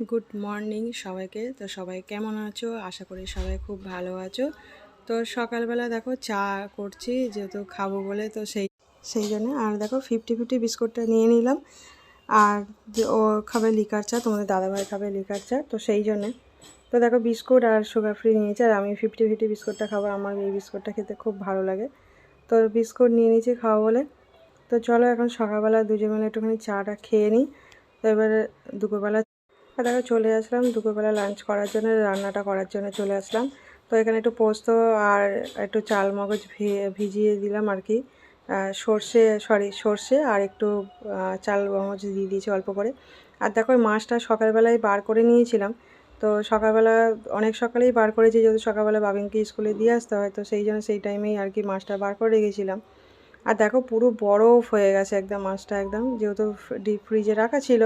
Good morning সবাইকে। তো সবাই কেমন আছো? আশা করি সবাই খুব ভালো আছো। তো সকালবেলা দেখো চা করছি, যেহেতু খাব বলে, তো সেই সেই জন্য। আর দেখো ফিফটি ফিফটি বিস্কুটটা নিয়ে নিলাম। আর যে ও খাবে লিকার চা, তোমাদের দাদাভাই খাবে লিকার চা, তো সেই জন্যে। তো দেখো বিস্কুট আর সুগার ফ্রি নিয়েছে, আর আমি ফিফটি ফিফটি বিস্কুটটা খাব। আমার এই বিস্কুটটা খেতে খুব ভালো লাগে। তো বিস্কুট নিয়ে নিয়েছি খাওয়া বলে। তো চলো এখন সকালবেলা দুজন মিলে একটুখানি চাটা খেয়ে নিই। তো এবারে দুপুরবেলা আর দেখো চলে আসলাম দুপুরবেলা লাঞ্চ করার জন্য, রান্নাটা করার জন্য চলে আসলাম। তো এখানে একটু পোস্ত আর একটু চাল মগজ ভিজিয়ে দিলাম আর কি। সর্ষে সরি সর্ষে আর একটু চাল মগজ দিয়ে দিয়েছি অল্প করে। আর দেখো ওই মাছটা সকালবেলায় বার করে নিয়েছিলাম। তো সকালবেলা, অনেক সকালেই বার করেছি, যেহেতু সকালবেলা বাবিনকে স্কুলে দিয়ে আসতে হয়, তো সেই জন্য সেই টাইমেই আর কি মাছটা বার করে রেখেছিলাম। আর দেখো পুরো বরফ হয়ে গেছে একদম মাছটা একদম, যেহেতু ডিপ ফ্রিজে রাখা ছিল,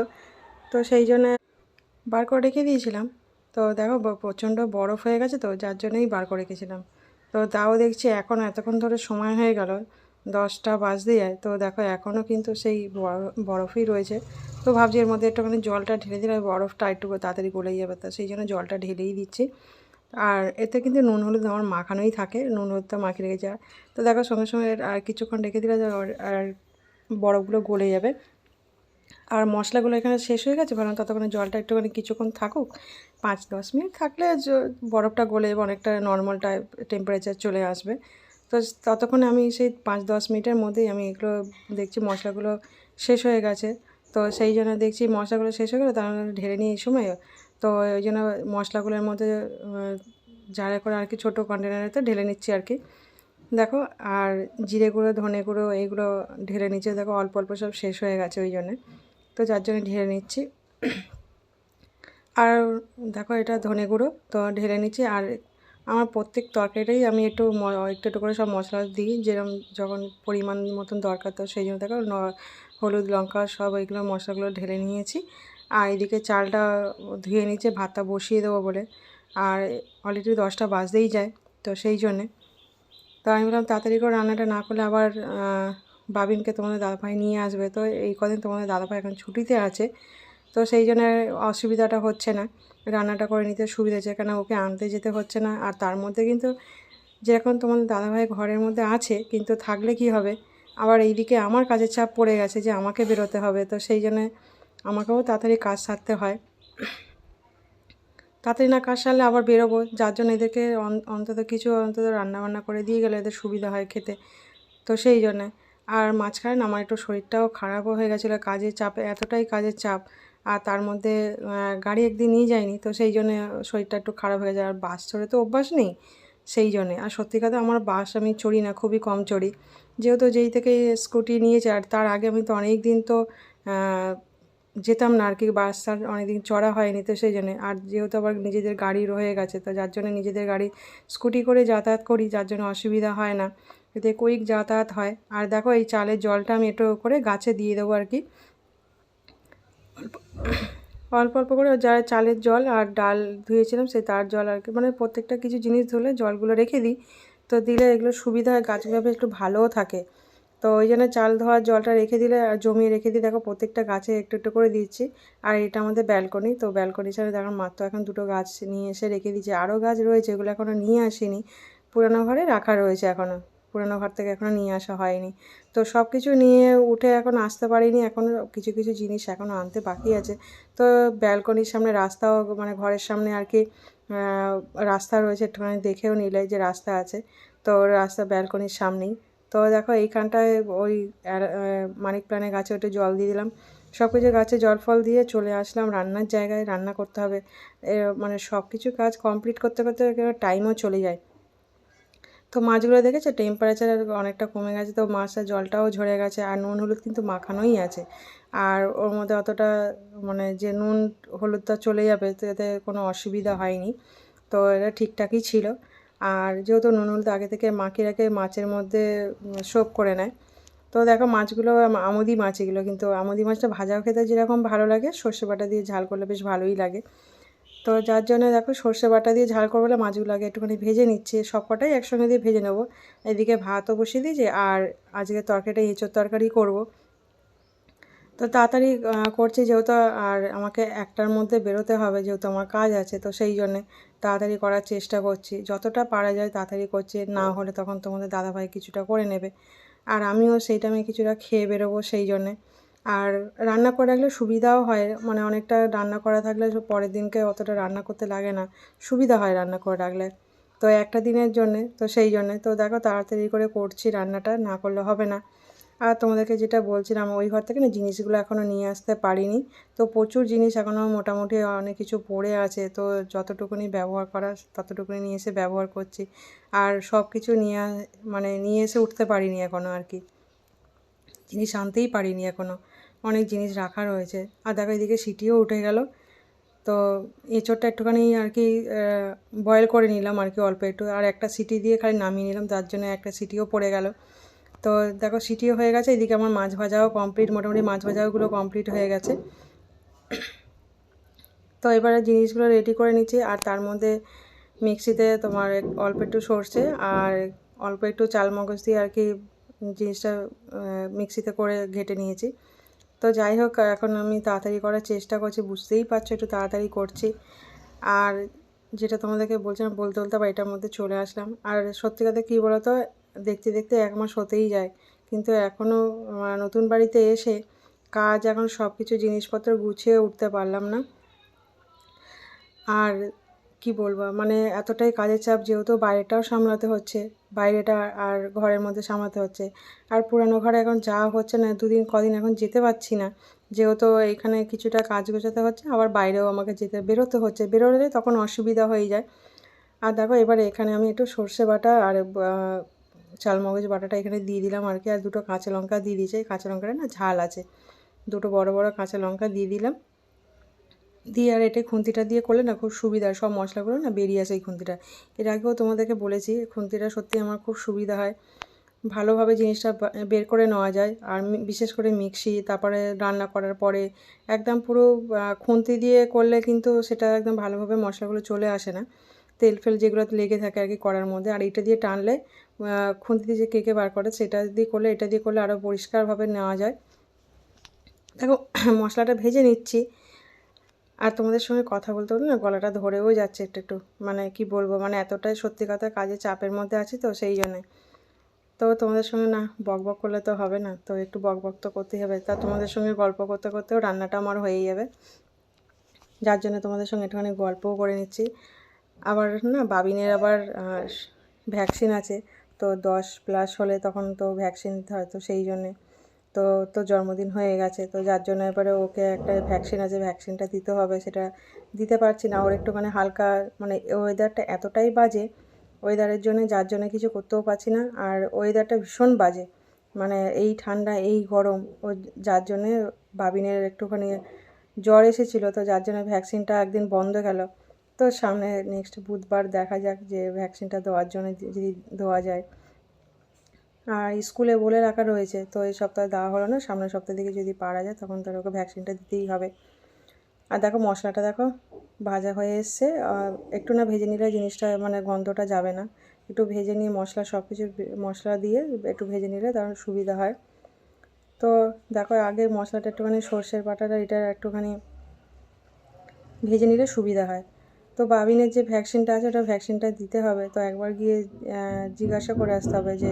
তো সেই জন্য বার করে রেখে দিয়েছিলাম। তো দেখো প্রচণ্ড বরফ হয়ে গেছে তো, যার জন্যই বার করে রেখেছিলাম। তো তাও দেখছি এখন এতক্ষণ ধরে সময় হয়ে গেল, দশটা বাজতে যায়। তো দেখো, এখনও কিন্তু সেই বরফ- বরফই রয়েছে। তো ভাবছি এর মধ্যে একটুখানি জলটা ঢেলে দিলে বরফটা একটু তাড়াতাড়ি গলে যাবে। তো সেই জন্য জলটা ঢেলেই দিচ্ছি। আর এতে কিন্তু নুন হলুদ আমার মাখানোই থাকে, নুন হলুদটা মাখিয়ে রেখে আর তো দেখো, সঙ্গে সঙ্গে আর কিছুক্ষণ রেখে দিলে আর বরফগুলো গলে যাবে। আর মশলাগুলো এখানে শেষ হয়ে গেছে ভাবলাম ততক্ষণে জলটা একটুখানি কিছুক্ষণ থাকুক। পাঁচ দশ মিনিট থাকলে বরফটা গলে অনেকটা নর্মাল টাইপ টেম্পারেচার চলে আসবে। তো ততক্ষণে আমি সেই পাঁচ দশ মিনিটের মধ্যেই আমি এগুলো দেখছি মশলাগুলো শেষ হয়ে গেছে। তো সেই জন্য দেখছি মশলাগুলো শেষ হয়ে গেলো তার মধ্যে ঢেলে নিই এই সময়, তো ওই জন্য মশলাগুলোর মধ্যে জারে করে আর কি ছোটো কন্টেনারেতে ঢেলে নিচ্ছি আর কি। দেখো, আর জিরে গুঁড়ো, ধনে গুঁড়ো এইগুলো ঢেলে নিচ্ছে দেখো অল্প অল্প সব শেষ হয়ে গেছে ওই জন্যে। তো যার জন্য ঢেলে নিচ্ছি। আর দেখো এটা ধনে গুঁড়ো, তো ঢেলে নিচ্ছি। আর আমার প্রত্যেক তরকারিটাই আমি একটু একটু একটু করে সব মশলা দিই যেরকম যখন পরিমাণ মতন দরকার তো সেই জন্য। দেখো হলুদ, লঙ্কা সব এইগুলো মশলাগুলো ঢেলে নিয়েছি। আর এদিকে চালটা ধুয়ে নিচ্ছে ভাতটা বসিয়ে দেবো বলে। আর অলরেডি দশটা বাজতেই যায়, তো সেই জন্যে। তো আমি বললাম তাড়াতাড়ি করে রান্নাটা না করলে আবার বাবিনকে তোমাদের দাদাভাই নিয়ে আসবে। তো এই কদিন তোমাদের দাদাভাই এখন ছুটিতে আছে। তো সেই জন্য অসুবিধাটা হচ্ছে না। রান্নাটা করে নিতে সুবিধা হচ্ছে কেন ওকে আনতে যেতে হচ্ছে না। আর তার মধ্যে কিন্তু যেরকম তোমাদের দাদাভাই ঘরের মধ্যে আছে, কিন্তু থাকলে কি হবে? আবার এইদিকে আমার কাজের চাপ পড়ে গেছে যে আমাকে বেরোতে হবে। তো সেই জন্য আমাকেও তাড়াতাড়ি কাজ সারতে হয়। তাড়াতাড়ি না কাজ সারলে আবার বেরোবো। যার জন্য এদেরকে অন্তত কিছু অন্তত রান্নাবান্না করে দিয়ে গেলে এদের সুবিধা হয় খেতে। তো সেই জন্যে আর মাঝখানে আমার একটু শরীরটাও খারাপও হয়ে গেছিল, কাজের চাপে, এতটাই কাজের চাপ। আর তার মধ্যে গাড়ি একদিন নিয়ে যায়নি, তো সেই জন্যে শরীরটা একটু খারাপ হয়ে যায়। আর বাস চড়ে তো অভ্যাস নেই সেই জন্যে। আর সত্যি কথা আমার বাস আমি চড়ি না, খুবই কম চড়ি। যেহেতু যেই থেকে স্কুটি নিয়েছে, আর তার আগে আমি তো অনেক দিন তো যেতাম না আর কি, বাস আর অনেকদিন চড়া হয়নি তো সেই জন্যে। আর যেহেতু আবার নিজেদের গাড়ি রয়ে গেছে, তো যার জন্য নিজেদের গাড়ি স্কুটি করে যাতায়াত করি, যার জন্য অসুবিধা হয় না। এতে কুইক যাতায়াত হয়। আর দেখো এই চালের জলটা আমি একটু করে গাছে দিয়ে দেবো আর কি। অল্প অল্প করে যা চালের জল আর ডাল ধুয়েছিলাম সেই তার জল আর কি। মানে প্রত্যেকটা কিছু জিনিস ধুলে জলগুলো রেখে দিই। তো দিলে এগুলো সুবিধা হয় গাছগুলো একটু ভালোও থাকে। তো ওই জন্য চাল ধোয়ার জলটা রেখে দিলে আর জমিয়ে রেখে দিই দেখো প্রত্যেকটা গাছে একটু একটু করে দিচ্ছি। আর এটা আমাদের ব্যালকনি, তো ব্যালকনি ছাড়া দেখো মাত্র এখন দুটো গাছ নিয়ে এসে রেখে দিয়েছি। আরও গাছ রয়েছে, এগুলো এখনও নিয়ে আসিনি। পুরানো ঘরে রাখা রয়েছে এখনও পুরানো ঘর থেকে এখনও নিয়ে আসা হয়নি। তো সব কিছু নিয়ে উঠে এখন আসতে পারিনি এখনও কিছু কিছু জিনিস এখনও আনতে বাকি আছে। তো ব্যালকনির সামনে রাস্তাও মানে ঘরের সামনে আর কি রাস্তা রয়েছে, একটুখানি দেখেও নিলে যে রাস্তা আছে। তো রাস্তা ব্যালকনির সামনেই। তো দেখো এইখানটায় ওই মানিক প্ল্যানের গাছে একটু জল দিয়ে দিলাম। সব কিছু গাছে জল ফল দিয়ে চলে আসলাম। রান্নার জায়গায় রান্না করতে হবে। মানে সব কিছু কাজ কমপ্লিট করতে করতে টাইমও চলে যায়। তো মাছগুলো দেখেছ? টেম্পারেচার অনেকটা কমে গেছে, তো মাছটা জলটাও ঝরে গেছে আর নুন, হলুদ কিন্তু মাখানোই আছে। আর ওর মধ্যে অতটা মানে যে নুন হলুদটা চলে যাবে, তো এতে কোনো অসুবিধা হয়নি। তো এটা ঠিকঠাকই ছিল। আর যেহেতু নুন, হলুদ আগে থেকে মাখিয়ে রাখে মাছের মধ্যে সোপ করে নেয়, তো দেখো মাছগুলো আম- আমুদি মাছ এগুলো। কিন্তু আমুদি মাছটা ভাজাও খেতে যেরকম ভালো লাগে, সর্ষে বাটা দিয়ে ঝাল করলে বেশ ভালোই লাগে। তো যার জন্য দেখো সর্ষে বাটা দিয়ে ঝাল করব বলে মাছগুলো আগে একটুখানি ভেজে নিচ্ছি। সব কটাই একসঙ্গে দিয়ে ভেজে নেব। এদিকে ভাতও বসিয়ে দিয়েছি আর আজকে তরকারিটা এঁচোর তরকারি করব। তো তাড়াতাড়ি করছি যেহেতু আর আমাকে একটার মধ্যে বেরোতে হবে যেহেতু আমার কাজ আছে তো সেই জন্যে তাড়াতাড়ি করার চেষ্টা করছি। যতটা পারা যায় তাড়াতাড়ি করছি, না হলে তখন তোমাদের দাদাভাই কিছুটা করে নেবে। আর আমিও সেই টাইমে কিছুটা খেয়ে বেরোবো সেই জন্যে। আর রান্না করে রাখলে সুবিধাও হয় মানে অনেকটা রান্না করা থাকলে পরের দিনকে অতটা রান্না করতে লাগে না, সুবিধা হয় রান্না করে রাখলে। তো একটা দিনের জন্যে, তো সেই জন্যে। তো দেখো তাড়াতাড়ি করে করছি রান্নাটা, না করলে হবে না। আর তোমাদেরকে যেটা বলছিলাম, ওই ঘর থেকে না জিনিসগুলো এখনও নিয়ে আসতে পারিনি। তো প্রচুর জিনিস এখনও মোটামুটি অনেক কিছু পড়ে আছে। তো যতটুকুনি ব্যবহার করার ততটুকুনি নিয়ে এসে ব্যবহার করছি। আর সব কিছু নিয়ে মানে নিয়ে এসে উঠতে পারিনি এখনও আর কি। জিনিস আনতেই পারিনি এখনও। অনেক জিনিস রাখা রয়েছে। আর দেখো এদিকে সিটিও উঠে গেল। তো এঁচোড়টা একটুখানি আর কি বয়েল করে নিলাম আর কি অল্প একটু। আর একটা সিটি দিয়ে খালি নামিয়ে নিলাম, তার জন্য একটা সিটিও পড়ে গেল। তো দেখো সিটিও হয়ে গেছে, এদিকে আমার মাছ ভাজাও কমপ্লিট মোটামুটি মাছ ভাজাওগুলো কমপ্লিট হয়ে গেছে। তো এবারে জিনিসগুলো রেডি করে নিচ্ছি, আর তার মধ্যে মিক্সিতে তোমার অল্প একটু সর্ষে আর অল্প একটু চাল মগজ দিয়ে আর কি জিনিসটা মিক্সিতে করে ঘেটে নিয়েছি। তো যাই হোক, এখন আমি তাড়াতাড়ি করার চেষ্টা করছি, বুঝতেই পারছ একটু তাড়াতাড়ি করছি। আর যেটা তোমাদেরকে বলছিলাম, বলতে বলতে আবার এটার মধ্যে চলে আসলাম। আর সত্যি কথা কী বলতো, দেখতে দেখতে এক মাস হতেই যায়। কিন্তু এখনও নতুন বাড়িতে এসে কাজ, এখন সব কিছু জিনিসপত্র গুছিয়ে উঠতে পারলাম না। আর কি বলব? মানে এতটাই কাজের চাপ যেহেতু বাইরেটাও সামলাতে হচ্ছে, বাইরেটা আর ঘরের মধ্যে সামলাতে হচ্ছে। আর পুরানো ঘরে এখন যাওয়া হচ্ছে না, দুদিন, কদিন এখন যেতে পারছি না। যেহেতু এখানে কিছুটা কাজ গোছাতে হচ্ছে, আবার বাইরেও আমাকে যেতে, বেরোতে হচ্ছে। বেরোলে তখন অসুবিধা হয়ে যায়। আর দেখো, এবারে এখানে আমি একটু সর্ষে বাটা আর চালমগজ বাটাটা এখানে দিয়ে দিলাম আর কি। আর দুটো কাঁচা লঙ্কা দিয়ে দিয়েছি। কাঁচা লঙ্কাটা না ঝাল আছে। দুটো বড় বড় কাঁচা লঙ্কা দিয়ে দিলাম। দিয়ে আর এটা খুন্তিটা দিয়ে করলে না খুব সুবিধা। সব মশলাগুলো না বেরিয়ে আসে এই খুন্তিটা। এর আগেও তোমাদেরকে বলেছি, খুন্তিটা সত্যি আমার খুব সুবিধা হয়। ভালোভাবে জিনিসটা বের করে নেওয়া যায়। আর বিশেষ করে মিক্সি, তারপরে রান্না করার পরে একদম পুরো খুন্তি দিয়ে করলে কিন্তু সেটা একদম ভালোভাবে মশলাগুলো চলে আসে না। তেল ফেল যেগুলো লেগে থাকে আর কি করার মধ্যে। আর এটা দিয়ে টানলে খুন্তি দিয়ে যে কেকে বার করে সেটা দিয়ে করলে, এটা দিয়ে করলে আরও পরিষ্কারভাবে নেওয়া যায়। দেখো, মশলাটা ভেজে নিচ্ছি। আর তোমাদের সঙ্গে কথা বলতে বলতে না গলাটা ধরেও যাচ্ছে একটু একটু। মানে কি বলব মানে এতটাই সত্যি কথা কাজে চাপের মধ্যে আছি তো সেই জন্যে। তো তোমাদের সঙ্গে না বক বক করলে তো হবে না, তো একটু বক বক তো করতেই হবে। তা তোমাদের সঙ্গে গল্প করতে করতেও রান্নাটা আমার হয়েই যাবে। যার জন্য তোমাদের সঙ্গে একটুখানি গল্পও করে নিচ্ছি। আবার না বাবিনের আবার ভ্যাকসিন আছে, তো দশ প্লাস হলে তখন তো ভ্যাকসিন নিতে হয় তো সেই জন্যে। তো তো জন্মদিন হয়ে গেছে। তো যার জন্য এবারে ওকে একটা ভ্যাকসিন আছে ভ্যাকসিনটা দিতে হবে, সেটা দিতে পারছি না। ওর একটুখানি হালকা মানে ওয়েদারটা এতটাই বাজে ওয়েদারের জন্য যার জন্য কিছু করতেও পারছি না। আর ওয়েদারটা ভীষণ বাজে মানে এই ঠান্ডা, এই গরম, ও যার জন্যে বাবিনের একটুখানি জ্বর এসেছিল, তো যার জন্য ভ্যাকসিনটা একদিন বন্ধ গেল। তো সামনে নেক্সট বুধবার দেখা যাক যে ভ্যাকসিনটা দেওয়ার জন্য যদি দেওয়া যায়। আর স্কুলে বলে রাখা রয়েছে, তো এই সপ্তাহে দেওয়া হলো না। সামনের সপ্তাহ থেকে যদি পারা যায়, তখন তার ওকে ভ্যাকসিনটা দিতেই হবে। আর দেখো মশলাটা দেখো, ভাজা হয়ে এসছে। একটু না ভেজে নিলে জিনিসটা মানে গন্ধটা যাবে না। একটু ভেজে নিয়ে মশলা সব কিছু মশলা দিয়ে একটু ভেজে নিলে তার সুবিধা হয়। তো দেখো আগে মশলাটা একটুখানি সর্ষের বাটাটা, এটা একটুখানি ভেজে নিলে সুবিধা হয়। তো বাবিনের যে ভ্যাকসিনটা আছে, ওটা ভ্যাকসিনটা দিতে হবে। তো একবার গিয়ে জিজ্ঞাসা করে আসতে হবে যে,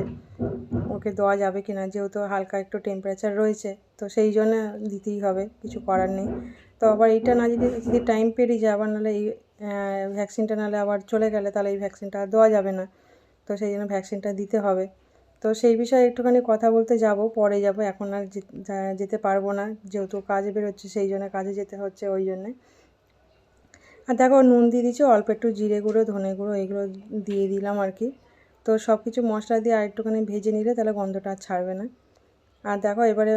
ওকে দেওয়া যাবে কি না যেহেতু হালকা একটু টেম্পারেচার রয়েছে, তো সেই জন্য দিতেই হবে, কিছু করার নেই। তো আবার এইটা না যদি যদি টাইম পেরিয়ে যায়, আবার নাহলে এই ভ্যাকসিনটা নাহলে আবার চলে গেলে, তাহলে এই ভ্যাকসিনটা আর দেওয়া যাবে না। তো সেই জন্য ভ্যাকসিনটা দিতে হবে। তো সেই বিষয়ে একটুখানি কথা বলতে যাব, পরে যাব। এখন আর যেতে পারব না, যেহেতু কাজে বেরোচ্ছে, সেই জন্য কাজে যেতে হচ্ছে ওই জন্যে। আর দেখো নুন দিয়ে দিচ্ছি অল্প একটু জিরে গুঁড়ো, ধনে গুঁড়ো, এগুলো দিয়ে দিলাম আর কি। তো সব কিছু মশলা দিয়ে আর একটুখানি ভেজে নিলে তাহলে গন্ধটা আর ছাড়বে না। আর দেখো এবারে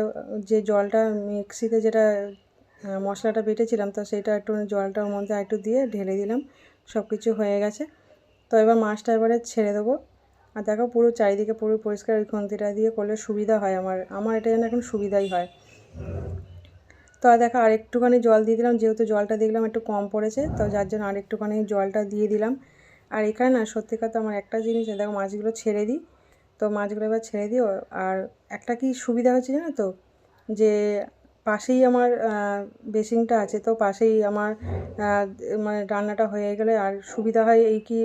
যে জলটা মিক্সিতে যেটা মশলাটা বেটেছিলাম, তো সেটা একটু জলটার মধ্যে একটু দিয়ে ঢেলে দিলাম সব কিছু হয়ে গেছে। তো এবার মাছটা এবারে ছেড়ে দেবো। আর দেখো পুরো চারিদিকে পুরো পরিষ্কার ওই খুন্তিটা দিয়ে করলে সুবিধা হয় আমার আমার এটা যেন এখন সুবিধাই হয়। তো আর দেখো আর একটুখানি জল দিয়ে দিলাম, যেহেতু জলটা দেখলাম একটু কম পড়েছে, তো যার জন্য আর একটুখানি জলটা দিয়ে দিলাম। আর এখানে না, সত্যি কথা আমার একটা জিনিস দেখো মাছগুলো ছেড়ে দিই। তো মাছগুলো এবার ছেড়ে দিই ও- আর একটা কি সুবিধা হচ্ছে জানো তো? যে পাশেই আমার বেসিনটা আছে, তো পাশেই আমার মানে রান্নাটা হয়ে গেলে আর সুবিধা হয় এই কি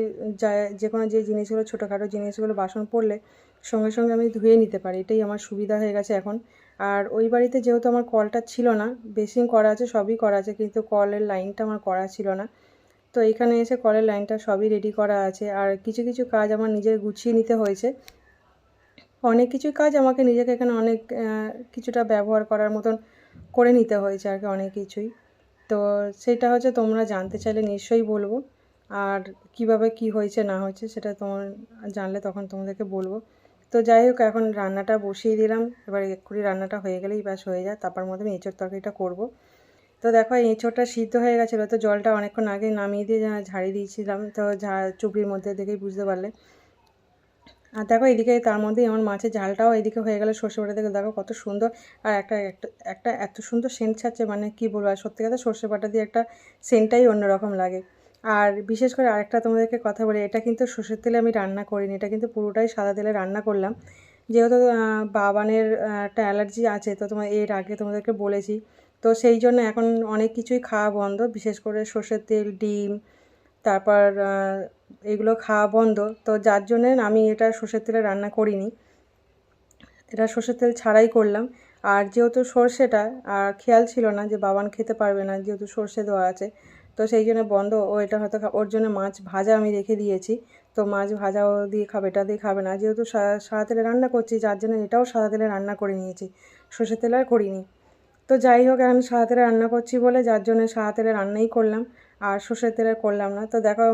যে কোনো যে জিনিসগুলো, ছোটোখাটো জিনিসগুলো বাসন পড়লে সঙ্গে সঙ্গে আমি ধুয়ে নিতে পারি। এটাই আমার সুবিধা হয়ে গেছে এখন। আর ওই বাড়িতে যেহেতু আমার কলটা ছিল না, বেসিন করা আছে, সবই করা আছে, কিন্তু কলের লাইনটা আমার করা ছিল না। তো এখানে এসে কলের লাইনটা সবই রেডি করা আছে। আর কিছু কিছু কাজ আমার নিজের গুছিয়ে নিতে হয়েছে। অনেক কিছুই কাজ আমাকে নিজেকে এখানে অনেক কিছুটা ব্যবহার করার মতন করে নিতে হয়েছে আর কি অনেক কিছুই। তো সেটা হচ্ছে তোমরা জানতে চাইলে নিশ্চয়ই বলব। আর কীভাবে কি হয়েছে না হয়েছে সেটা তোমার জানলে তখন তোমাদেরকে বলব। তো যাই হোক, এখন রান্নাটা বসিয়ে দিলাম। এবার এক্ষুনি রান্নাটা হয়ে গেলেই ব্যাস হয়ে যায়। তারপর মধ্যে আমি এঁচোড় তরকারিটা করব। তো দেখো, এই এঁচোড়টা সিদ্ধ হয়ে গেছিল, তো জলটা অনেকক্ষণ আগে নামিয়ে দিয়ে ঝাড়িয়ে দিয়েছিলাম, তো চুবড়ির মধ্যে দেখেই বুঝতে পারলে। আর দেখো, এদিকে তার মধ্যেই আমার মাছের ঝালটাও এদিকে হয়ে গেলে সর্ষে বাটা দেখে, দেখো কত সুন্দর। আর একটা একটা একটা এত সুন্দর সেন্ট ছাড়ছে মানে কি বলব, আর সত্যি কথা সর্ষে বাটা দিয়ে একটা সেন্টটাই অন্যরকম লাগে। আর বিশেষ করে আরেকটা তোমাদেরকে কথা বলি, এটা কিন্তু সর্ষের তেলে আমি রান্না করিনি, এটা কিন্তু পুরোটাই সাদা তেলে রান্না করলাম। যেহেতু বাবানের একটা অ্যালার্জি আছে, তো তোমার এর আগে তোমাদেরকে বলেছি। তো সেই জন্য এখন অনেক কিছুই খাওয়া বন্ধ, বিশেষ করে সর্ষের তেল, ডিম, তারপর এগুলো খাওয়া বন্ধ। তো যার জন্যে আমি এটা সর্ষের তেলে রান্না করিনি। এটা সর্ষের তেল ছাড়াই করলাম। আর যেহেতু সর্ষেটা, আর খেয়াল ছিল না যে বাবান খেতে পারবে না, যেহেতু সর্ষে দেওয়া আছে তো সেই জন্য বন্ধ। ও এটা হয়তো ওর জন্য মাছ ভাজা আমি রেখে দিয়েছি। তো মাছ ভাজাও দিয়ে খাবে, এটা দিয়ে খাবে না। যেহেতু সাদা তেলে রান্না করছি, যার জন্য এটাও সাদা তেলে রান্না করে নিয়েছি। সর্ষের তেলে আর করিনি। তো যাই হোক, এখন সাদা তেলে রান্না করছি বলে, যার জন্য সাদা তেলে রান্নাই করলাম। আর সর্ষের তেলে করলাম না। তো দেখো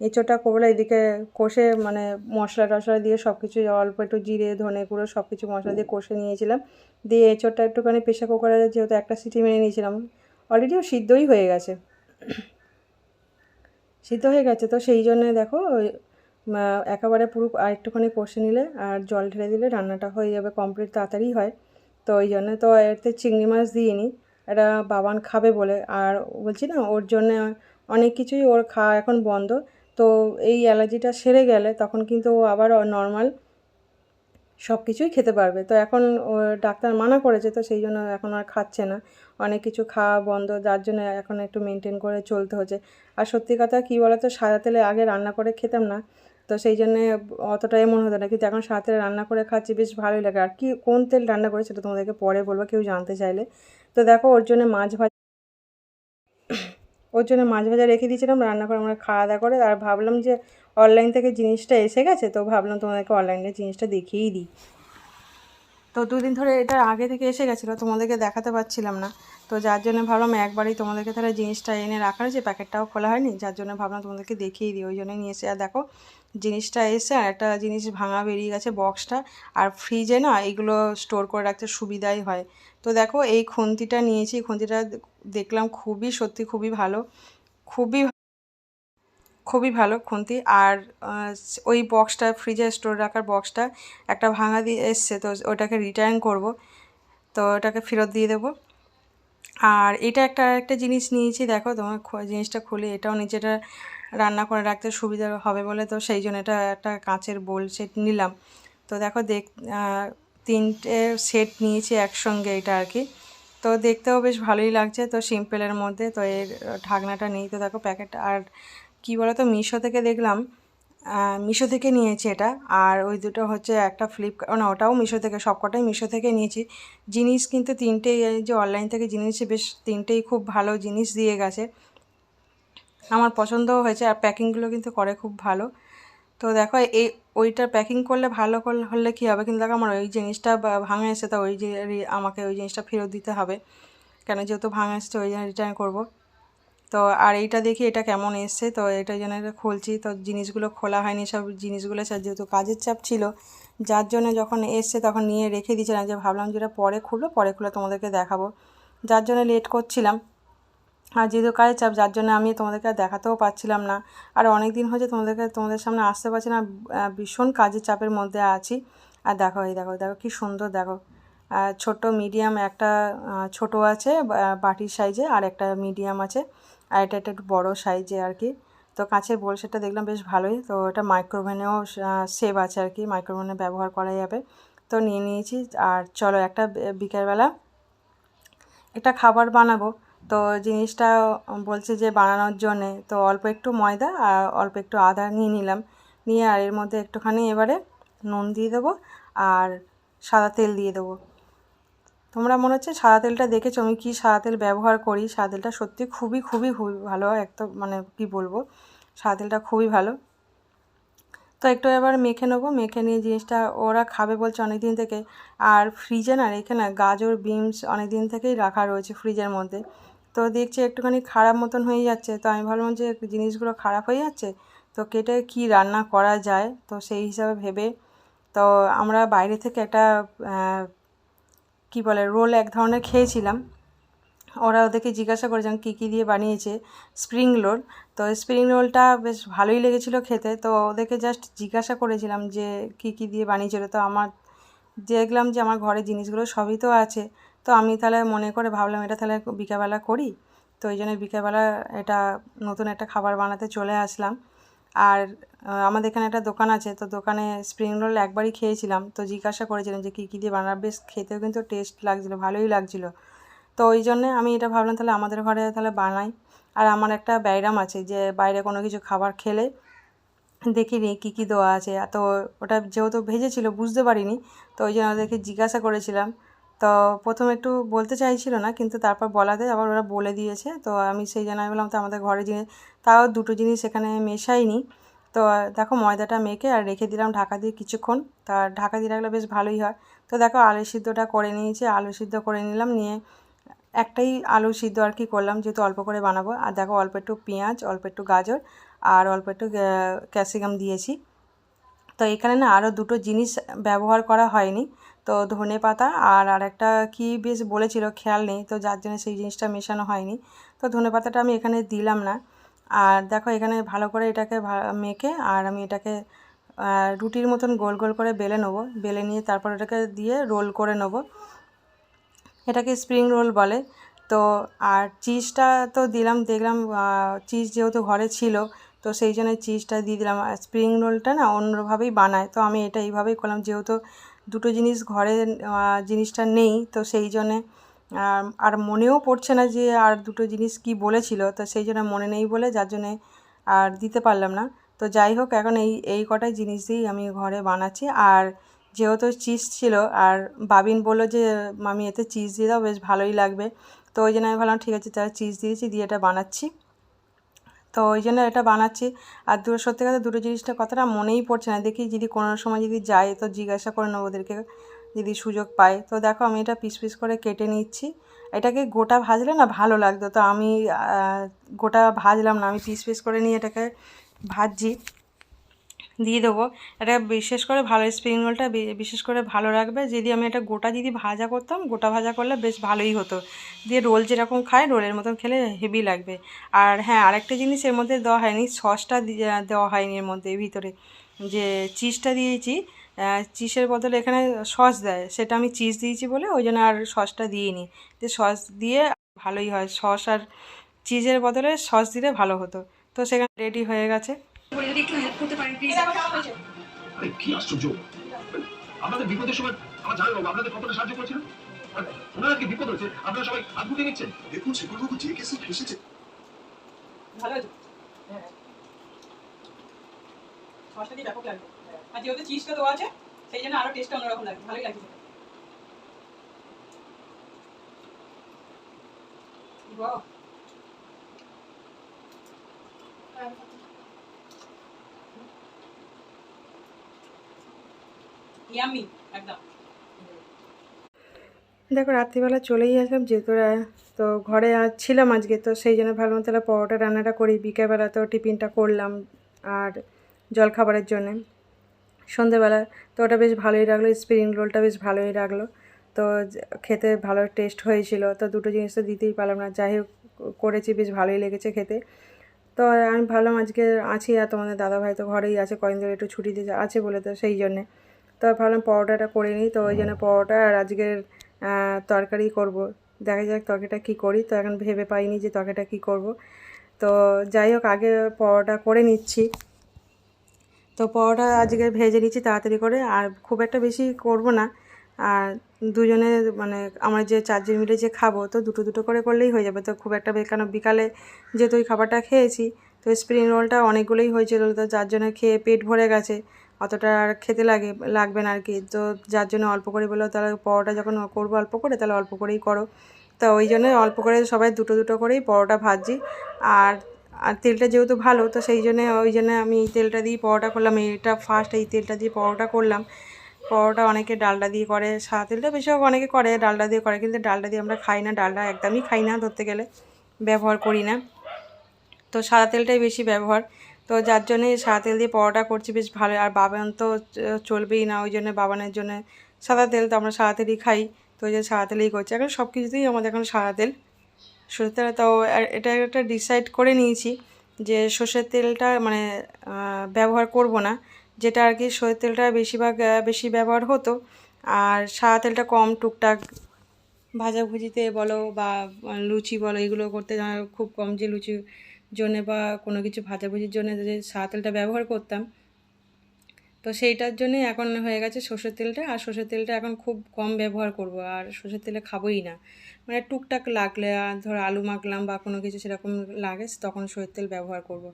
এঁচোড়টা করলে এদিকে কষে মানে মশলা টশলা দিয়ে সব কিছু অল্প একটু জিরে, ধনে গুঁড়ো সব কিছু মশলা দিয়ে কষে নিয়েছিলাম। দিয়ে এঁচোড়টা একটুখানি প্রেশার কুকারে যেহেতু একটা সিটি মেরে নিয়েছিলাম অলরেডিও সিদ্ধই হয়ে গেছে। সিদ্ধ হয়ে গেছে তো সেই জন্যে দেখো ওই, একেবারে পুরো আর একটুখানি কষে নিলে আর জল ঢেলে দিলে রান্নাটা হয়ে যাবে কমপ্লিট তাড়াতাড়ি হয়। তো ওই জন্য তো এতে চিংড়ি মাছ দিইনি এটা বাবান খাবে বলে। আর বলছি না ওর জন্য অনেক কিছুই ওর খাওয়া এখন বন্ধ। তো এই অ্যালার্জিটা সেরে গেলে তখন কিন্তু ও আবার নর্মাল সব কিছুই খেতে পারবে। তো এখন ডাক্তার মানা করেছে, তো সেই জন্য এখন আর খাচ্ছে না। অনেক কিছু খাওয়া বন্ধ, যার জন্য এখন একটু মেনটেন করে চলতে হচ্ছে। আর সত্যি কথা কী বলতো, সাদা তেলে আগে রান্না করে খেতাম না। তো সেই জন্যে অতটা এমন হতো না। কিন্তু এখন সাদা তেলে রান্না করে খাচ্ছি, বেশ ভালোই লাগে। আর কি কোন তেল রান্না করে সেটা তোমাদেরকে পরে বলব, কেউ জানতে চাইলে। তো দেখো, ওর জন্য মাছ ভাজা ওর জন্য মাছ ভাজা রেখে দিয়েছিলাম, রান্না করে আমরা খাওয়া দাওয়া করে, আর ভাবলাম যে অনলাইন থেকে জিনিসটা এসে গেছে, তো ভাবলাম তোমাদেরকে অনলাইনে জিনিসটা দেখিয়েই দিই। তো দুদিন ধরে এটা আগে থেকে এসে গেছিল, তোমাদেরকে দেখাতে পারছিলাম না। তো যার জন্য ভাবলাম একবারই তোমাদেরকে তাহলে জিনিসটা এনে রাখা হয়েছে প্যাকেটটাও খোলা হয়নি, যার জন্য ভাবলাম তোমাদেরকে দেখিয়ে দিই, ওই জন্যই নিয়ে এসে। আর দেখো, জিনিসটা এসে আর একটা জিনিস ভাঙা বেরিয়ে গেছে বক্সটা, আর ফ্রিজে না এগুলো স্টোর করে রাখতে সুবিধাই হয়। তো দেখো, এই খুন্তিটা নিয়েছি, খুন্তিটা দেখলাম খুবই, সত্যি খুবই ভালো, খুবই খুবই ভালো খুন্তি। আর ওই বক্সটা ফ্রিজে স্টোর রাখার বক্সটা একটা ভাঙা দিয়ে এসছে, তো ওটাকে রিটার্ন করব। তো ওটাকে ফেরত দিয়ে দেবো। আর এটা একটা একটা জিনিস নিয়েছি, দেখো তোমার জিনিসটা খুলে, এটাও নিচেটা রান্না করে রাখতে সুবিধা হবে বলে তো সেই জন্য এটা একটা কাঁচের বোল সেট নিলাম। তো দেখো দেখ তিনটে সেট নিয়েছি একসঙ্গে এটা আর কি। তো দেখতেও বেশ ভালোই লাগছে, তো সিম্পলের মধ্যে, তো এর, ঢাকনাটা নেই তো দেখো প্যাকেট। আর কি বলো তো মিশো থেকে দেখলাম মিশো থেকে নিয়েছি এটা। আর ওই দুটো হচ্ছে একটা ফ্লিপকার্ট না, ওটাও মিশো থেকে, সবকটাই মিশো থেকে নিয়েছি। জিনিস কিন্তু তিনটেই যে অনলাইন থেকে জিনিস বেশ তিনটেই খুব ভালো জিনিস দিয়ে গেছে। আমার পছন্দও হয়েছে, আর প্যাকিংগুলো কিন্তু করে খুব ভালো। তো দেখো, এই ওইটার প্যাকিং করলে ভালো হলে কী হবে? কিন্তু দেখো, আমার ওই জিনিসটা ভাঙা এসে তো ওই যে আমাকে ওই জিনিসটা ফেরত দিতে হবে। কেন, যেহেতু ভাঙা এসছে, ওই জন্য রিটার্ন করব। তো আর এইটা দেখি এটা কেমন এসছে? তো এটার জন্য এটা খুলছি। তো জিনিসগুলো খোলা হয়নি, সব জিনিসগুলো সব যেহেতু কাজের চাপ ছিল, যার জন্য যখন এসছে তখন নিয়ে রেখে দিয়েছিলাম যে ভাবলাম যেটা পরে খুলবো, পরে খুলে তোমাদেরকে দেখাবো। যার জন্য লেট করছিলাম। আর যেহেতু কাজের চাপ, যার জন্য আমি তোমাদেরকে আর দেখাতেও পারছিলাম না। আর অনেক দিন হয়েছে তোমাদেরকে, তোমাদের সামনে আসতে পারছি না ভীষণ কাজের চাপের মধ্যে আছি। আর দেখো, এই দেখো দেখো কি সুন্দর দেখো। ছোট মিডিয়াম একটা ছোট আছে বাটির সাইজে আর একটা মিডিয়াম আছে। আর এটা একটা একটু বড়ো সাইজে আর কি তো কাঁচের বোল সেটা দেখলাম বেশ ভালোই। তো এটা মাইক্রোওভেনেও সেভ আছে আর কি মাইক্রোওভেনে ব্যবহার করা যাবে। তো নিয়ে নিয়েছি। আর চলো একটা বিকেলবেলা একটা খাবার বানাবো। তো জিনিসটা বলছে যে বানানোর জন্যে। তো অল্প একটু ময়দা আর অল্প একটু আদা নিয়ে নিলাম। নিয়ে আর এর মধ্যে একটুখানি এবারে নুন দিয়ে দেবো আর সাদা তেল দিয়ে দেবো। তোমরা মনে হচ্ছে সাদা তেলটা দেখেছ, আমি কী সাদা তেল ব্যবহার করি? সাদা তেলটা সত্যি খুবই খুবই খুবই ভালো একদম মানে কী বলব? সাদা তেলটা খুবই ভালো। তো একটু এবার মেখে নেব, মেখে নিয়ে জিনিসটা ওরা খাবে বলছে অনেক দিন থেকে। আর ফ্রিজে না, রেখে না গাজর বিনস অনেক দিন থেকেই রাখা রয়েছে ফ্রিজের মধ্যে। তো দেখছি একটুখানি খারাপ মতন হয়ে যাচ্ছে, তো আমি ভাবলাম যে জিনিসগুলো খারাপ হয়ে যাচ্ছে, তো কেটে কি রান্না করা যায়? তো সেই হিসাবে ভেবে, তো আমরা বাইরে থেকে একটা কি বলে, রোল এক ধরনের খেয়েছিলাম। ওরা ওদেরকে জিজ্ঞাসা করেছিলাম কী কী দিয়ে বানিয়েছে? Spring roll. তো স্প্রিং রোলটা বেশ ভালোই লেগেছিলো খেতে। তো ওদেরকে জাস্ট জিজ্ঞাসা করেছিলাম যে, কী কী দিয়ে বানিয়েছিল? তো আমার, দেখলাম যে আমার ঘরে জিনিসগুলো সবই তো আছে। তো আমি তাহলে মনে করে ভাবলাম, এটা তাহলে বিকালবেলা করি? তো ওই জন্য বিকালবেলা এটা নতুন একটা খাবার বানাতে চলে আসলাম। আর আমাদের এখানে একটা দোকান আছে, তো দোকানে স্প্রিং রোল একবারই খেয়েছিলাম। তো জিজ্ঞাসা করেছিলাম যে কী কী দিয়ে বানাবে? বেশ খেতেও কিন্তু টেস্ট লাগছিল, ভালোই লাগছিল। তো ওই জন্যে আমি এটা ভাবলাম তাহলে আমাদের ঘরে তাহলে বানাই। আর আমার একটা ব্যায়াম আছে যে বাইরে কোনো কিছু খাবার খেলে দেখিনি কী কী দেওয়া আছে। তো ওটা যেহেতু ভেজেছিল, বুঝতে পারিনি, তো ওই জন্য ওদেরকে জিজ্ঞাসা করেছিলাম। তো প্রথম একটু বলতে চাইছিল না, কিন্তু তারপর বলাতে আবার ওরা বলে দিয়েছে। তো আমি সেই জন্য বললাম, তো আমাদের ঘরে জিনিস তাও দুটো জিনিস এখানে মেশাইনি। তো, দেখো ময়দাটা মেখে আর রেখে দিলাম ঢাকা দিয়ে কিছুক্ষণ। তা ঢাকা দিয়ে রাখলে বেশ ভালোই হয়। তো দেখো আলু সিদ্ধটা করে নিয়েছি, আলু সিদ্ধ করে নিলাম, নিয়ে একটাই আলু সিদ্ধ আর কি করলাম যেহেতু অল্প করে বানাবো। আর দেখো অল্প একটু পেঁয়াজ, অল্প একটু গাজর আর অল্প একটু ক্যাপসিকাম দিয়েছি। তো এখানে না আরও দুটো জিনিস ব্যবহার করা হয়নি। তো ধনে পাতা আর আরেকটা কি বেশ বলেছিল, খেয়াল নেই। তো যার জন্য সেই জিনিসটা মেশানো হয়নি। তো ধনে পাতাটা আমি এখানে দিলাম না। আর দেখো এখানে ভালো করে এটাকে মেখে আর আমি এটাকে রুটির মতন গোল গোল করে বেলে নেব। বেলে নিয়ে তারপর এটাকে দিয়ে রোল করে নেব। এটাকে স্প্রিং রোল বলে। তো, আর চিজটা তো দিলাম, দেখলাম চিজ যেহেতু ঘরে ছিল, তো সেই জন্য চিজটা দিয়ে দিলাম। আর স্প্রিং রোলটা না অন্যভাবেই বানায়। তো আমি এটা এইভাবেই করলাম। যেহেতু দুটো জিনিস ঘরে জিনিসটা নেই, তো সেই জন্যে আর মনেও পড়ছে না যে আর দুটো জিনিস কি বলেছিল, তো সেই জন্য মনে নেই বলে, যার জন্যে আর দিতে পারলাম না। তো যাই হোক, এখন এই এই কটাই জিনিস দিয়েই আমি ঘরে বানাচ্ছি। আর যেহেতু চিজ ছিল, আর বাবিন বলল যে আমি এতে চিজ দিয়ে দাও, বেশ ভালোই লাগবে। তো ওই জন্য আমি ভাবলাম, ঠিক আছে, তাহলে চিজ দিয়েছি, দিয়ে এটা বানাচ্ছি। তো ওই জন্য এটা বানাচ্ছি। আর দুটো সত্যি কথা, দুটো জিনিসটা কথাটা মনেই পড়ছে না। দেখি যদি কোনো সময় যদি যায়, তো জিজ্ঞাসা করে নেব ওদেরকে। যদি সুযোগ পায়। তো দেখো আমি এটা পিস পিস করে কেটে নিচ্ছি। এটাকে গোটা ভাজলে না ভালো লাগতো। তো আমি গোটা ভাজলাম না। আমি পিস পিস করে নিয়ে এটাকে ভাজছি। দিয়ে দেবো। এটা বিশেষ করে ভালো স্প্রিং রোলটা বিশেষ করে ভালো রাখবে। যদি আমি এটা গোটা যদি ভাজা করতাম, গোটা ভাজা করলে বেশ ভালোই হতো। দিয়ে রোল যেরকম খায় রোলের মতন খেলে হেভি লাগবে। আর হ্যাঁ আরেকটা জিনিস এর মধ্যে দেওয়া হয়নি, সসটা দেওয়া হয়নি এর মধ্যে ভিতরে। যে চিজটা দিয়েছি চিজের বদলে এখানে সস দেয়। সেটা আমি চিজ দিয়েছি বলে ওই জন্য আর সসটা দিইনি। যে সস দিয়ে ভালোই হয়। সস আর চিজের বদলে সস দিলে ভালো হতো। তো সেখানে রেডি হয়ে গেছে। বলে যদি একটু হেল্প করতে পারেন প্লিজ আরে কি আশ্চর্য। আপনাদের বিপদের সময় আমার জানো আপনাদের কতটা সাহায্য করেছিল? ওনার কি বিপদ হয়েছে? আপনারা সবাই হাত গুটিয়ে নিচ্ছেন? দেখুন শিকড়বাবু যে কেসে ফেসেছে ভালো হয়েছে? হ্যাঁ। সসটা দিয়ে ব্যাপক লাগবে। আর যেহেতু চিজটা দেওয়া আছে, সেই জন্য আরও টেস্টটা অন্যরকম লাগবে। ভালোই লাগছে দেখো, রাত্রিবেলা চলেই আসলাম যেহেতু তো ঘরে ছিলাম আজকে, তো সেই জন্য ভাবলাম তাহলে পরোটা রান্নাটা করি। বিকেলবেলা তো টিফিনটা করলাম। আর জলখাবারের জন্যে। সন্ধেবেলা তো ওটা বেশ ভালোই লাগল স্প্রিং রোলটা বেশ ভালোই লাগল তো খেতে ভালো টেস্ট হয়েছিল, তো দুটো জিনিস তো দিতেই পারলাম না। যাই হোক, করেছি, বেশ ভালোই লেগেছে খেতে। তো আমি ভাবলাম আজকে আছি আর তোমাদের দাদাভাই তো ঘরেই আছে, কদিন ধরে একটু ছুটিতে যা- আছে বলে তো সেই জন্যে। তো ভাবলাম পরোটাটা করে নিই, তো ওই জন্য পরোটা আর আজকের তরকারি করব। দেখা যাক তরকারিটা কী করি, তো এখন ভেবে পাইনি যে তরকারিটা কী করব। তো যাই হোক, আগে পরোটা করে নিচ্ছি। তো পরোটা আজকে ভেজে নিচ্ছি তাড়াতাড়ি করে, আর খুব একটা বেশি করব না। আর দুজনে মানে আমরা যে চারজন মিলে যে খাব, তো দুটো দুটো করে করলেই হয়ে যাবে। তো খুব একটা কেন বিকালে যেহেতু ওই খাবারটা খেয়েছি, তো স্প্রিং রোলটা অনেকগুলোই হয়েছিল। তো যার জন্য খেয়ে পেট ভরে গেছে, অতটা আর খেতে লাগে, লাগবে না আর কি তো যার জন্য অল্প করে বলল, তাহলে পরোটা যখন করব অল্প করে, তাহলে অল্প করেই করো। তো ওই জন্য অল্প করে সবাই দুটো দুটো করেই পরোটা ভাজছি। আর আর তেলটা যেহেতু ভালো, তো সেই জন্য ওই জন্য আমি এই তেলটা দিয়ে পরোটা করলাম। এটা ফার্স্ট এই তেলটা দিয়ে পরোটা করলাম। পরোটা অনেকে ডালটা দিয়ে করে সাদা তেলটা বেশিরভাগ অনেকে করে ডালটা দিয়ে করে, কিন্তু ডালটা দিয়ে আমরা খাই না ডালটা একদমই খাই না ধরতে গেলে, ব্যবহার করি না। তো সাদা তেলটাই বেশি ব্যবহার। তো যার জন্যে সাদা তেল দিয়ে পরোটা করছি বেশ ভালো, আর বাবান তো চলবেই না, ওই জন্য বাবানের জন্য সাদা তেল তো আমরা সাদা তেলই খাই, তো ওই জন্য সাদা তেলেই করছি। এখন সব কিছুতেই আমাদের এখন সাদা তেল সর্ষের তেল তো এটা একটা ডিসাইড করে নিয়েছি যে সর্ষের তেলটা মানে ব্যবহার করব না। যেটা আর কি সর্ষের তেলটা বেশিরভাগ বেশি ব্যবহার হতো। আর সাদা তেলটা কম টুকটাক। ভাজাভুজিতে বলো বা লুচি বলো, এগুলো করতে খুব কম যে লুচির জন্যে বা কোনো কিছু ভাজাভুজির জন্য যে সাদা তেলটা ব্যবহার করতাম। তো সেইটার জন্যে এখন হয়ে গেছে সর্ষের তেলটা। আর সর্ষের তেলটা এখন খুব কম ব্যবহার করব। আর সর্ষের তেলে খাবোই না। মানে টুকটাক লাগলে, আর ধর আলু মাখলাম বা কোনো কিছু সেরকম লাগে, তখন সর্ষের তেল ব্যবহার করব।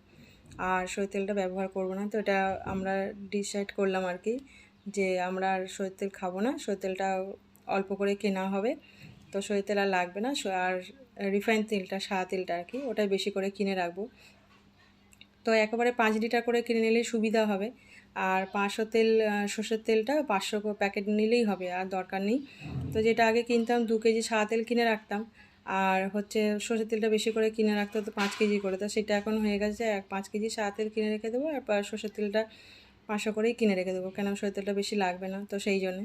আর সর্ষের তেলটা ব্যবহার করব না। তো এটা আমরা ডিসাইড করলাম আর কি, যে আমরা আর সর্ষের তেল খাব না। সর্ষের তেলটা অল্প করে কেনা হবে। তো সর্ষের তেল আর লাগবে না। আর রিফাইন তেলটা, সাদা তেলটা আর কি, ওটাই বেশি করে কিনে রাখব। তো একেবারে পাঁচ লিটার করে কিনে নিলেই সুবিধা হবে। আর পাঁচশো তেল সর্ষের তেলটা পাঁচশো প্যাকেট নিলেই হবে, আর দরকার নেই। তো যেটা আগে কিনতাম, দু কেজি সাদা তেল কিনে রাখতাম। আর হচ্ছে সর্ষের তেলটা বেশি করে কিনে রাখতে হতো পাঁচ কেজি করে। তো সেটা এখন হয়ে গেছে, এক পাঁচ কেজি সাদা তেল কিনে রেখে দেবো, আর সর্ষের তেলটা পাঁচশো করেই কিনে রেখে দেবো কেন সর্ষের তেলটা বেশি লাগবে না, তো সেই জন্যে।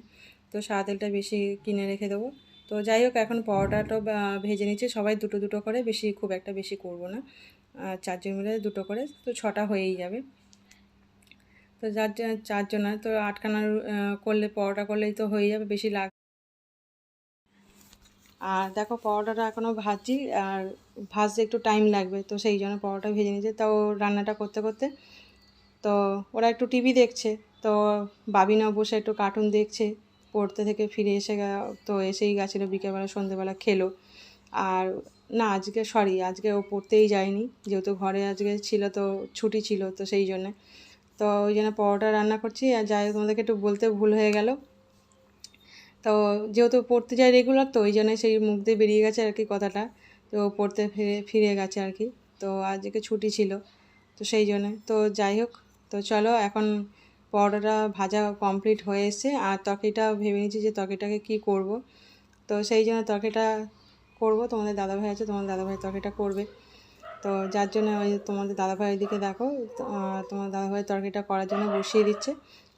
তো সাদা তেলটা বেশি কিনে রেখে দেবো। তো যাই হোক, এখন পরোটাটা ভেজে নিচ্ছি। সবাই দুটো দুটো করে, বেশি খুব একটা বেশি করব না। চারজন মিলে দুটো করে, তো ছটা হয়েই যাবে। তো যার চারজন তো আটখানা করলে পরোটা করলেই তো হয়ে যাবে, বেশি লাগ। আর দেখো, পরোটাটা এখনও ভাজছি আর ভাজতে একটু টাইম লাগবে, তো সেই জন্য পরোটা ভেজে নিয়েছে। তাও রান্নাটা করতে করতে, তো ওরা একটু টিভি দেখছে, তো বাবিনাও বসে একটু কার্টুন দেখছে, পড়তে থেকে ফিরে এসে তো এসেই গেছিল বিকেলবেলা, সন্ধেবেলা খেলো। আর না, আজকে সরি আজকে ও পড়তেই যায়নি, যেহেতু ঘরে আজকে ছিল, তো ছুটি ছিল, তো সেই জন্যে। তো ওই জন্য পরোটা রান্না করছি। আর যাই তোমাদেরকে একটু বলতে ভুল হয়ে গেল। তো যেহেতু পড়তে যায় রেগুলার তো ওই জন্য সেই মুখ দিয়ে বেরিয়ে গেছে আর কি কথাটা। তো পড়তে ফিরে ফিরে গেছে আর কি। তো আজকে ছুটি ছিল, তো সেই জন্যে। তো যাই হোক, তো চলো এখন পরোটাটা ভাজা কমপ্লিট হয়ে এসছে। আর তরকারিটা ভেবে নিচ্ছি যে তরকারিটাকে কী করব। তো সেই জন্য তরকারিটা করব। তোমাদের দাদাভাই আছে, তোমাদের দাদাভাই তরকারিটা করবে। তো যার জন্য ওই তোমাদের দাদাভাই এদিকে দেখো তোমার দাদাভাই তরকারিটা করার জন্য বসিয়ে দিচ্ছে।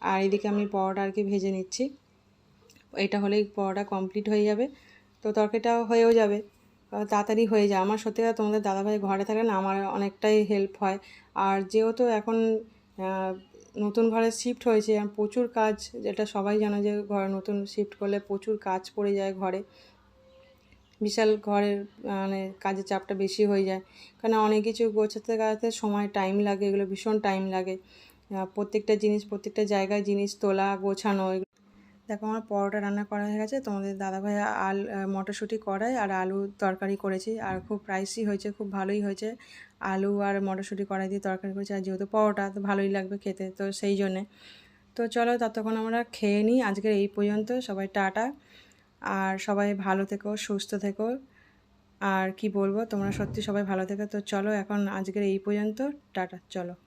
আর এদিকে আমি পরোটা আর কি ভেজে নিচ্ছি। এটা হলেই পরোটা কমপ্লিট হয়ে যাবে। তো তরকারিটাও হয়েও যাবে। তাড়াতাড়ি হয়ে যায়। আমার সত্যি কথা তোমাদের দাদাভাই ঘরে থাকলে না, আমার অনেকটাই হেল্প হয়। আর যেহেতু এখন নতুন ঘরে শিফট হয়েছে, প্রচুর কাজ, যেটা সবাই জানো যে ঘরে নতুন শিফট করলে প্রচুর কাজ পড়ে যায় ঘরে। বিশাল ঘরের মানে কাজের চাপটা বেশি হয়ে যায়। কারণ অনেক কিছু গোছাতে গাছাতে সময় টাইম লাগে, এগুলো ভীষণ টাইম লাগে। প্রত্যেকটা জিনিস, প্রত্যেকটা জায়গায় জিনিস তোলা, গোছানো দেখো, আমার পরোটা রান্না করা হয়ে গেছে। তোমাদের দাদাভাই আল মটরশুঁটি কড়াই আর আলু তরকারি করেছি। আর খুব প্রাইসই হয়েছে, খুব ভালোই হয়েছে। আলু আর মটরশুঁটি কড়াই দিয়ে তরকারি করেছি। আর যেহেতু পরোটা, তো ভালোই লাগবে খেতে, তো সেই জন্যে। তো চলো, ততক্ষণ আমরা খেয়ে নিই। আজকের এই পর্যন্ত। সবাই টাটা। আর সবাই ভালো থেকো, সুস্থ থেকো। আর কি বলব, তোমরা সত্যি সবাই ভালো থেকো। তো চলো এখন আজকের এই পর্যন্ত। টাটা, চলো।